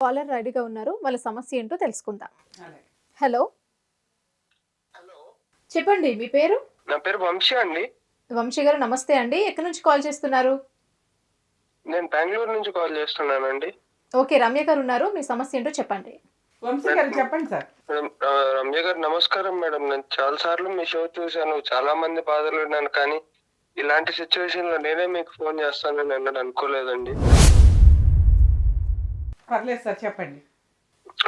Caller రెడీగా ఉన్నారు. వాళ్ళ సమస్య ఏంటో తెలుసుకుందాం. హలో. హలో. చెప్పండి మీ పేరు? నా పేరు వంశీ అండి. వంశీ గారు నమస్తే అండి. ఎక్కడి నుంచి కాల్ చేస్తున్నారు? నేను బెంగళూరు నుంచి కాల్ చేస్తున్నానండి. ఓకే రమ్య గారు ఉన్నారు. మీ సమస్య ఏంటో చెప్పండి. వంశీ గారు చెప్పండి సార్. రమ్య గారు నమస్కారం మేడం. నేను చాలా సార్లు మీ షో చూశాను. చాలా మంది బాధలు విన్నాను కానీ ఇలాంటి సిచ్యువేషన్లో నేనే మీకు ఫోన్ చేస్తానని అనుకోలేదండి. పర్లేదు సార్ చెప్పండి.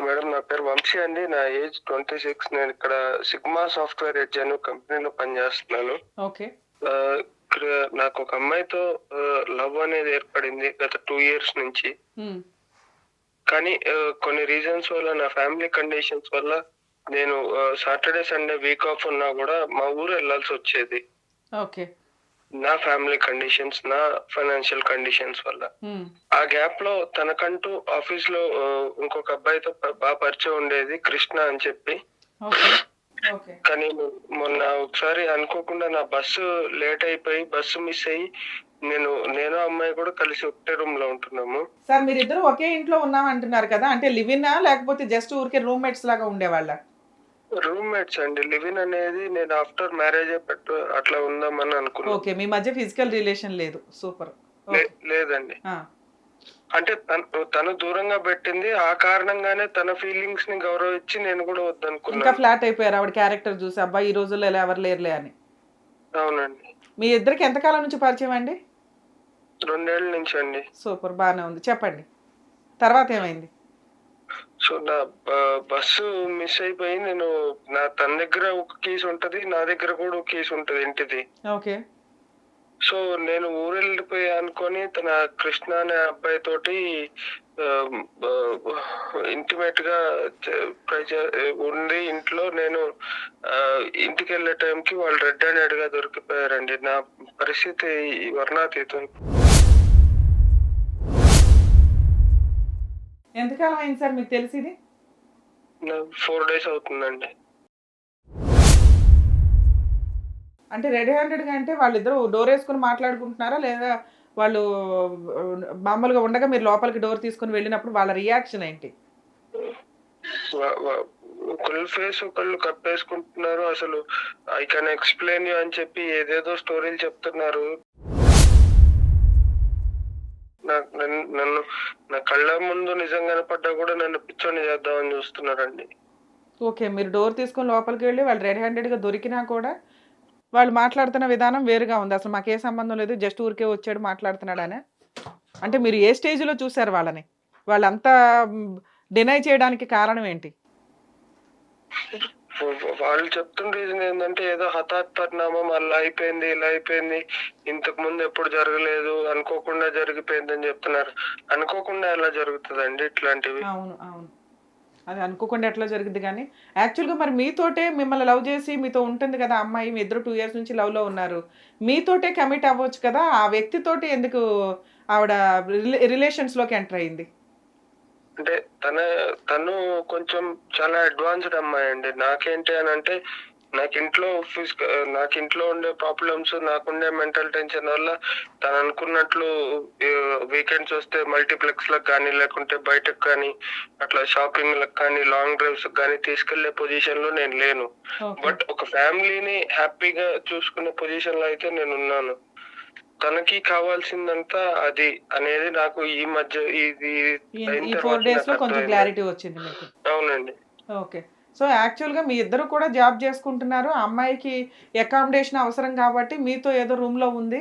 మేడం నా పేరు వంశీ అండి. నా ఏజ్ ట్వంటీ సిక్స్. నేను ఇక్కడ సిగ్మా సాఫ్ట్వేర్ ఎడ్జ్ అను కంపెనీలో పనిచేస్తున్నాను. ఓకే. నాకు ఒక అమ్మాయితో లవ్ అనేది ఏర్పడింది గత టూ ఇయర్స్ నుంచి. కానీ కొన్ని రీజన్స్ వల్ల నా ఫ్యామిలీ కండిషన్స్ వల్ల నేను సాటర్డే సండే వీక్ ఆఫ్ ఉన్నా కూడా మా ఊరు వెళ్ళాల్సి వచ్చేది. ఓకే. నా ఫ్యామిలీ కండిషన్స్ నా ఫైనాన్షియల్ కండిషన్స్ వల్ల. ఉమ్, ఆ గ్యాప్లో తనకంటూ ఆఫీస్లో ఇంకొక అబ్బాయితో బాగా పరిచయం ఉండేది కృష్ణ అని చెప్పి. కానీ మొన్న ఒకసారి అనుకోకుండా నా బస్సు లేట్ అయిపోయి బస్సు మిస్ అయ్యి నేను నేను అమ్మాయి కూడా కలిసి ఒకటే రూమ్లో ఉంటున్నాము. సార్ మీరిద్దరు ఒకే ఇంట్లో ఉన్నాం అంటున్నారు కదా అంటే లివినా లేకపోతే జస్ట్ ఊరికే రూమ్మేట్స్ లాగా ఉండేవాళ్ళ? రూమ్మేట్స్ అండి. లివిన్ అనేది నేను ఆఫ్టర్ మ్యారేజ్ పెట్టు అట్లా ఉందామని అనుకున్నాను ఓకే మీ మధ్య ఫిజికల్ రిలేషన్ లేదు. సూపర్ లేదండి. అంటే తను దూరంగా పెట్టింది. ఆ కారణంగానే తన ఫీలింగ్స్ని గౌరవించి నేను కూడా ఇంకా వద్దనుకున్నాను ఫ్లాట్ అయిపోయారు. ఆవిడ క్యారెక్టర్ చూసి అబ్బాయి ఈ రోజుల్లో ఇలా ఎవరు లేరులే అని. అవునండి. మీ ఇద్దరికి ఎంతకాలం నుంచి పరిచయం అండి? రెండేళ్ళ నుంచి అండి. సూపర్ బాగానే ఉంది. చెప్పండి. తర్వాత ఏమైంది? సో నా బస్సు మిస్ అయిపోయి నేను నా తన దగ్గర ఒక కీస్ ఉంటది నా దగ్గర కూడా ఒక కీస్ ఉంటది ఇంటిది. ఓకే. సో నేను ఊరు వెళ్ళిపోయా అనుకొని తన కృష్ణ అనే అబ్బాయి తోటి ఇంటిమేట్గా ఉంది ఇంట్లో నేను ఇంటికి వెళ్ళే టైంకి వాళ్ళు రెడ్ హ్యాండెడ్గా దొరికిపోయారండి. నా పరిస్థితి వర్ణాతీతం. ఎంతకాలం అయింది సార్ మీకు తెలిసింది? ఫోర్ డేస్ అవుతుందండి. అంటే రెడీ హ్యాండెడ్గా అంటే వాళ్ళిద్దరు డోర్ వేసుకుని మాట్లాడుకుంటున్నారా? లేదా వాళ్ళు మామూలుగా ఉండగా మీరు లోపలికి డోర్ తీసుకుని వెళ్ళినప్పుడు వాళ్ళ రియాక్షన్ ఏంటి? ఒకళ్ళు ఫేస్ ఒకళ్ళు కప్పేసుకుంటున్నారు. అసలు ఐ కెన్ ఎక్స్ప్లెయిన్ యూ అని చెప్పి ఏదేదో స్టోరీలు చెప్తున్నారు. నన్ను- నన్ను నా కళ్ళ ముందు నిజం కనపడ్డా కూడా నన్ను పిచ్చోని చేద్దామని చూస్తున్నారండి. ఓకే మీరు డోర్ తీసుకుని లోపలికి వెళ్ళి వాళ్ళు రెడ్ హ్యాండెడ్గా దొరికినా కూడా వాళ్ళు మాట్లాడుతున్న విధానం వేరుగా ఉంది. అసలు మాకే సంబంధం లేదు జస్ట్ ఊరికే వచ్చాడు మాట్లాడుతున్నాడనే. అంటే మీరు ఏ స్టేజ్లో చూశారు వాళ్ళని? వాళ్ళంతా డినై చేయడానికి కారణం ఏంటి? వాళ్ళు చెప్తున్న రీజన్ ఏంటంటే ఏదో హఠాత్ పరిణామం అలా అయిపోయింది ఇలా అయిపోయింది ఇంతకు ముందు ఎప్పుడు జరగలేదు అనుకోకుండా జరిగిపోయింది అని చెప్తున్నారు. అనుకోకుండా ఎలా జరుగుతుందండి ఇట్లాంటివి? అవును అవును. అది అనుకోకుండా ఎట్లా జరిగింది కానీ యాక్చువల్గా మరి మీతోటే మిమ్మల్ని లవ్ చేసి మీతో ఉంటుంది కదా అమ్మాయి మీ ఇద్దరు టూ ఇయర్స్ నుంచి లవ్లో ఉన్నారు. మీతోటే కమిట్ అవ్వచ్చు కదా ఆ వ్యక్తితోటి ఎందుకు ఆవిడ రిలే రిలేషన్స్లోకి ఎంటర్ అయింది? అంటే తన తను కొంచెం చాలా అడ్వాన్స్డ్ అమ్మాయి అండి. నాకేంటి అని అంటే నాకు ఇంట్లో నాకు ఇంట్లో ఉండే ప్రాబ్లమ్స్ నాకుండే మెంటల్ టెన్షన్ వల్ల తను అనుకున్నట్లు వీకెండ్స్ వస్తే మల్టీప్లెక్స్లకు కానీ లేకుంటే బయటకు కానీ అట్లా షాపింగ్లకు కానీ లాంగ్ డ్రైవ్స్ కానీ తీసుకెళ్ళే పొజిషన్లో నేను లేను. బట్ ఒక ఫ్యామిలీని హ్యాపీగా చూసుకునే పొజిషన్లో అయితే నేను ఉన్నాను తనకి కావాల్సిందంతా అది అనేది నాకు ఈ మధ్య ఇది ఈ ఫోర్ డేస్లో కొంచెం. క్లారిటీ వచ్చింది మీకు. అవునండి. ఓకే. సో యాక్చువల్గా మీ ఇద్దరు కూడా జాబ్ చేసుకుంటున్నారు. అమ్మాయికి అకామిడేషన్ అవసరం కాబట్టి మీతో ఏదో రూమ్లో ఉంది.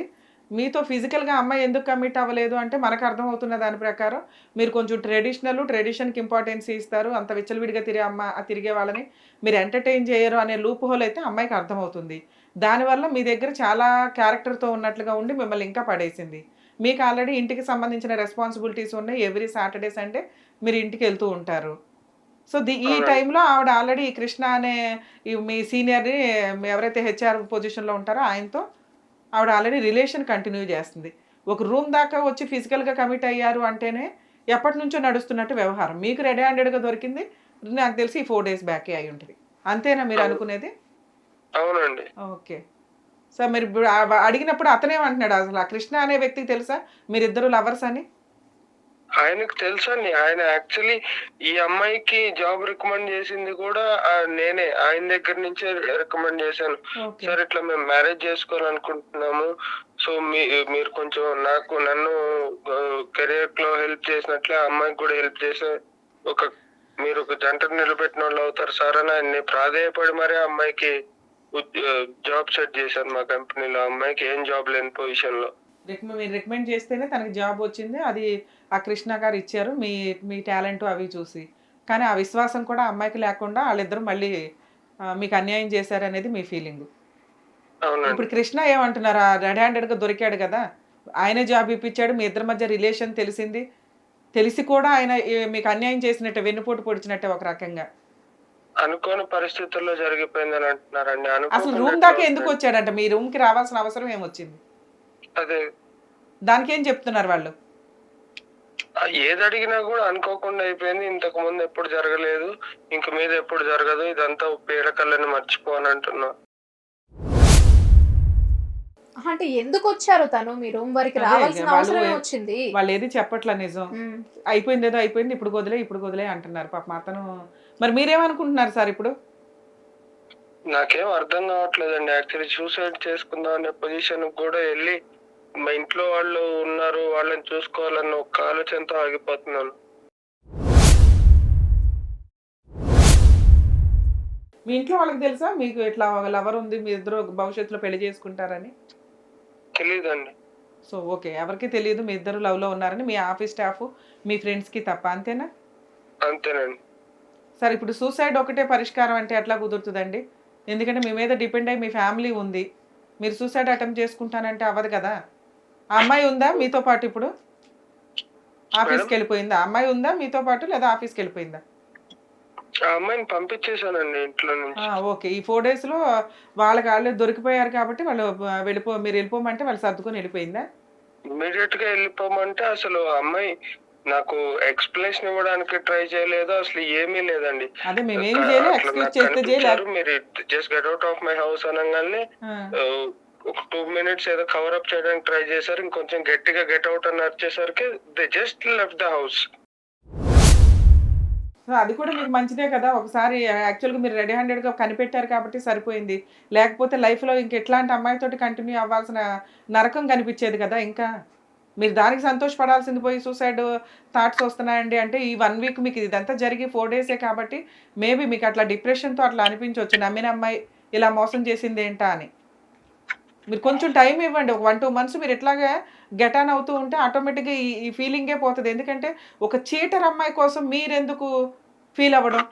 మీతో ఫిజికల్గా అమ్మాయి ఎందుకు కమిట్ అవ్వలేదు అంటే మనకు అర్థమవుతున్న దాని ప్రకారం మీరు కొంచెం ట్రెడిషనల్ ట్రెడిషన్కి ఇంపార్టెన్స్ ఇస్తారు. అంత విచ్చలవిడిగా తిరిగే అమ్మ తిరిగే వాళ్ళని మీరు ఎంటర్టైన్ చేయరు అనే లూప్ హోల్ అయితే అమ్మాయికి అర్థమవుతుంది. దానివల్ల మీ దగ్గర చాలా క్యారెక్టర్తో ఉన్నట్లుగా ఉండి మిమ్మల్ని ఇంకా పడేసింది. మీకు ఆల్రెడీ ఇంటికి సంబంధించిన రెస్పాన్సిబిలిటీస్ ఉన్నాయి. ఎవ్రీ సాటర్డే సండే మీరు ఇంటికి వెళ్తూ ఉంటారు. సో ది ఈ. టైంలో ఆవిడ ఆల్రెడీ కృష్ణ అనే ఈ మీ సీనియర్ని ఎవరైతే హెచ్ఆర్ పొజిషన్లో ఉంటారో ఆయనతో ఆవిడ ఆల్రెడీ రిలేషన్ కంటిన్యూ చేస్తుంది. ఒక రూమ్ దాకా వచ్చి ఫిజికల్గా కమిట్ అయ్యారు అంటేనే ఎప్పటి నుంచో నడుస్తున్నట్టు వ్యవహారం. మీకు రెడీ హ్యాండెడ్గా దొరికింది. నాకు తెలిసి ఫోర్ డేస్ బ్యాకే అయి ఉంటుంది. అంతేనా మీరు. అనుకునేది? అవునండి. ఓకే. సో మీరు అడిగినప్పుడు అతనేమంటున్నాడు అసలు. ఆ కృష్ణ అనే వ్యక్తికి తెలుసా? మీరిద్దరు లవర్స్ అని? ఆయనకు తెలుసండి ఆయన యాక్చువల్లీ ఈ అమ్మాయికి జాబ్ రికమెండ్ చేసింది కూడా నేనే. ఆయన దగ్గర నుంచే రికమెండ్ చేశాను. సార్ ఇట్లా మేము మ్యారేజ్ చేసుకోవాలనుకుంటున్నాము సో మీ మీరు కొంచెం నాకు నన్ను కెరియర్లో హెల్ప్ చేసినట్లే అమ్మాయికి కూడా హెల్ప్ చేసే ఒక మీరు ఒక జంట నిలబెట్టిన వాళ్ళు అవుతారు సార్ అని ఆయన్ని ప్రాధేయపడి మరీ అమ్మాయికి జాబ్ సెట్ చేశాను మా కంపెనీలో అమ్మాయికి ఏం జాబ్ లేని పొజిషన్లో. మీరు రికమెండ్ చేస్తేనే తనకి జాబ్ వచ్చింది. అది ఆ కృష్ణ గారు ఇచ్చారు. మీ మీ టాలెంట్ అవి చూసి. కానీ ఆ విశ్వాసం కూడా అమ్మాయికి లేకుండా వాళ్ళిద్దరూ మళ్ళీ మీకు అన్యాయం చేశారు అనేది మీ ఫీలింగ్ ఇప్పుడు కృష్ణ ఏమంటున్నారు? రెడ్ హ్యాండెడ్గా దొరికాడు కదా. ఆయనే జాబ్ ఇప్పించాడు. మీ ఇద్దరి మధ్య రిలేషన్ తెలిసింది. తెలిసి కూడా ఆయన మీకు అన్యాయం చేసినట్టే వెన్నుపోటు పొడిచినట్టే ఒక రకంగా. అనుకోని పరిస్థితుల్లో జరిగిపోయిందని అంటున్నారండి. అసలు రూమ్ దాకా ఎందుకు? వచ్చాడంట? మీ రూమ్కి రావాల్సిన అవసరం ఏమొచ్చింది? అదే. దానికి ఏం చెప్తున్నారు వాళ్ళు? ఏది అడిగినా కూడా అనుకోకుండా అయిపోయింది. ఇంతకు ముందు ఎప్పుడు జరగలేదు. ఇంక మీద ఎప్పుడు జరగదు. ఇదంతా పీడకల్లని మర్చిపో అని అంటున్నా. అంటే ఎందుకు వచ్చారు తను? మీ రూమ్ వరకు రావాల్సిన వాళ్ళు అవసరం వచ్చింది వాళ్ళు ఏది చెప్పట్ల నిజం. అయిపోయింది ఏదో అయిపోయింది. ఇప్పుడు వదిలే ఇప్పుడు వదిలే అంటున్నారు. పాప అతను మరి మీరేమనుకుంటున్నారు సార్ ఇప్పుడు? నాకేం అర్థం కావట్లేదండి. యాక్చువల్లీ సూసైడ్ చేసుకుందాం అనే పొజిషన్ కూడా వెళ్ళి మా ఇంట్లో వాళ్ళు ఉన్నారు వాళ్ళని చూసుకోవాలన్న ఒక ఆలోచనతో ఆగిపోతున్నాను. మీ ఇంట్లో వాళ్ళకి తెలుసా? మీకు ఇట్లా లవర్ ఉంది మీ ఇద్దరు భవిష్యత్తులో పెళ్ళి చేసుకుంటారని? తెలియదండి సో ఓకే. ఎవరికి తెలియదు మీ ఇద్దరు లవ్లో ఉన్నారని మీ ఆఫీస్ స్టాఫ్ మీ ఫ్రెండ్స్కి తప్ప అంతేనా? అంతేనండి. సార్ ఇప్పుడు సూసైడ్ ఒకటే పరిష్కారం అంటే ఎట్లా కుదురుతుందండి? ఎందుకంటే మీ మీద డిపెండ్ అయ్యి మీ ఫ్యామిలీ ఉంది. మీరు సూసైడ్ అటెంప్ట్ చేసుకుంటానంటే అవ్వదు కదా? ఆ అమ్మాయి ఉందా మీతో పాటు ఇప్పుడు? ఆఫీస్కి వెళ్ళిపోయిందా? అమ్మాయి ఉందా మీతో పాటు లేదా ఆఫీస్కి వెళ్ళిపోయిందా? అమ్మాయిని పంపించేశానండి ఇంట్లో నుంచి. ఓకే. ఈ ఫోర్ డేస్లో వాళ్ళకి వాళ్ళు దొరికిపోయారు కాబట్టి వాళ్ళు వెళ్ళిపో మీరు వెళ్ళిపోమంటే వాళ్ళు సర్దుకొని వెళ్ళిపోయిందా? ఇమీడియట్గా వెళ్ళిపోమంటే అసలు అమ్మాయి నాకు ఎక్స్ప్లెనేషన్ ఇవ్వడానికి ట్రై చేయలేదు అసలు ఏమీ లేదండి. మీరు just get out of my house అనగానే ఒక టూ మినిట్స్ ఏదో కవర్ అప్ చేయడానికి ట్రై చేశారు. ఇంకొంచెం గట్టిగా గెట్ అవుట్ అని వచ్చేసరికి they just left the house so అది కూడా మీకు మంచిదే కదా. ఒకసారి యాక్చువల్గా మీరు రెడీ హ్యాండెడ్గా కనిపెట్టారు కాబట్టి సరిపోయింది. లేకపోతే లైఫ్లో ఇంక ఎట్లాంటి అమ్మాయితోటి కంటిన్యూ అవ్వాల్సిన నరకం కనిపించేది కదా ఇంకా. మీరు దానికి సంతోషపడాల్సింది పోయి సూసైడ్ థాట్స్ వస్తున్నాయండి అంటే ఈ వన్ వీక్ మీకు ఇదంతా జరిగి ఫోర్ డేసే కాబట్టి మేబీ మీకు అట్లా డిప్రెషన్తో అట్లా అనిపించవచ్చు నమ్మిన అమ్మాయి ఇలా మోసం చేసింది ఏంటా అని. మీరు కొంచెం టైం ఇవ్వండి. ఒక వన్ టూ మంత్స్ మీరు ఎట్లాగే గెటాన్ అవుతూ ఉంటే ఆటోమేటిక్గా ఈ ఈ ఫీలింగే పోతుంది. ఎందుకంటే ఒక చీటర్ అమ్మాయి కోసం మీరెందుకు ఫీల్ అవ్వడం?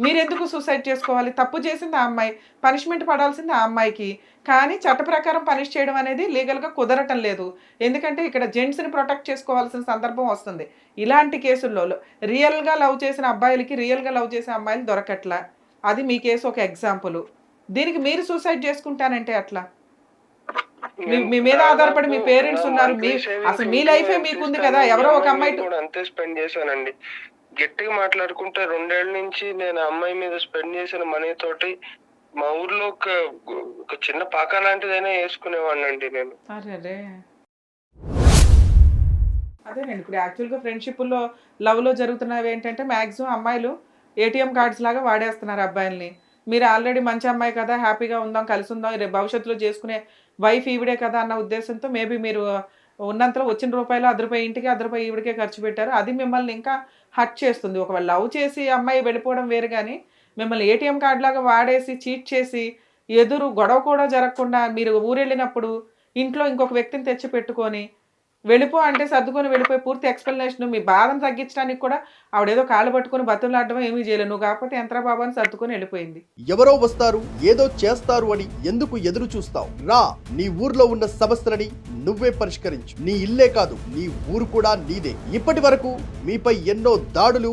మీరెందుకు సూసైడ్ చేసుకోవాలి? తప్పు చేసింది ఆ అమ్మాయి. పనిష్మెంట్ పడాల్సింది ఆ అమ్మాయికి. కానీ చట్ట ప్రకారం పనిష్ చేయడం అనేది లీగల్గా కుదరటం లేదు. ఎందుకంటే ఇక్కడ జెంట్స్ని ప్రొటెక్ట్ చేసుకోవాల్సిన సందర్భం వస్తుంది. ఇలాంటి కేసుల్లో రియల్గా లవ్ చేసిన అబ్బాయిలకి రియల్గా లవ్ చేసే అమ్మాయిలు దొరకట్లా? అది మీ కేసు ఒక ఎగ్జాంపుల్ దీనికి మీరు సూసైడ్ చేసుకుంటానంటే అట్లా? మీ- మీద ఆధారపడి మీ parents ఉన్నారు. మీ- అసలు మీ ఏ మీకుంది కదా, ఎవరో ఒక అమ్మాయి అంతే స్పెండ్ చేశానండి. గట్టిగా మాట్లాడుకుంటే రెండేళ్ళ నుంచి నేను అమ్మాయి మీద స్పెండ్ చేసిన మనీ తోటి మా ఊర్లో ఒక ఒక చిన్న పాక లాంటిదైనా వేసుకునేవాడిని అండి నేను. అరే అదేనండి ఇప్పుడు యాక్చువల్గా ఫ్రెండ్షిప్లో లవ్లో జరుగుతున్నవి ఏంటంటే మ్యాక్సిమం అమ్మాయిలు ఏటీఎం కార్డ్స్ లాగా వాడేస్తున్నారు అబ్బాయిల్ని. మీరు ఆల్రెడీ మంచి అమ్మాయి కదా హ్యాపీగా ఉందాం కలిసి ఉందాం రేపు భవిష్యత్తులో చేసుకునే వైఫ్ ఈవిడే కదా అన్న ఉద్దేశంతో మేబీ మీరు ఉన్నంతలో వచ్చిన రూపాయలు అర్ధ ఇంటికి అర్ధ ఈవిడికే ఖర్చు పెట్టారు. అది మిమ్మల్ని ఇంకా హట్ చేస్తుంది. ఒకవేళ లవ్ చేసి అమ్మాయి వెళ్ళిపోవడం వేరు కానీ మిమ్మల్ని ఏటీఎం కార్డు లాగా వాడేసి చీట్ చేసి ఎదురు గొడవ కూడా జరగకుండా మీరు ఊరెళ్ళినప్పుడు ఇంట్లో ఇంకొక వ్యక్తిని తెచ్చి పెట్టుకొని వెళ్ళిపో అంటే సర్దుకొని వెళ్ళిపోయి పూర్తి ఎక్స్ప్లెనేషన్ మీ బాధను తగ్గించడానికి కూడా ఆవిడేదో కాళ్ళు పట్టుకుని బతులాడడం ఏమీ చేయలేదు. నువ్వు కాకపోతే యంత్ర అని సర్దుకొని వెళ్ళిపోయింది. ఎవరో వస్తారు ఏదో చేస్తారు అని ఎందుకు ఎదురు చూస్తావు? రా నీ ఊర్లో ఉన్న సమస్యలని నువ్వే పరిష్కరించు. నీ ఇల్లే కాదు నీ ఊరు కూడా నీదే. ఇప్పటి వరకు మీపై ఎన్నో దాడులు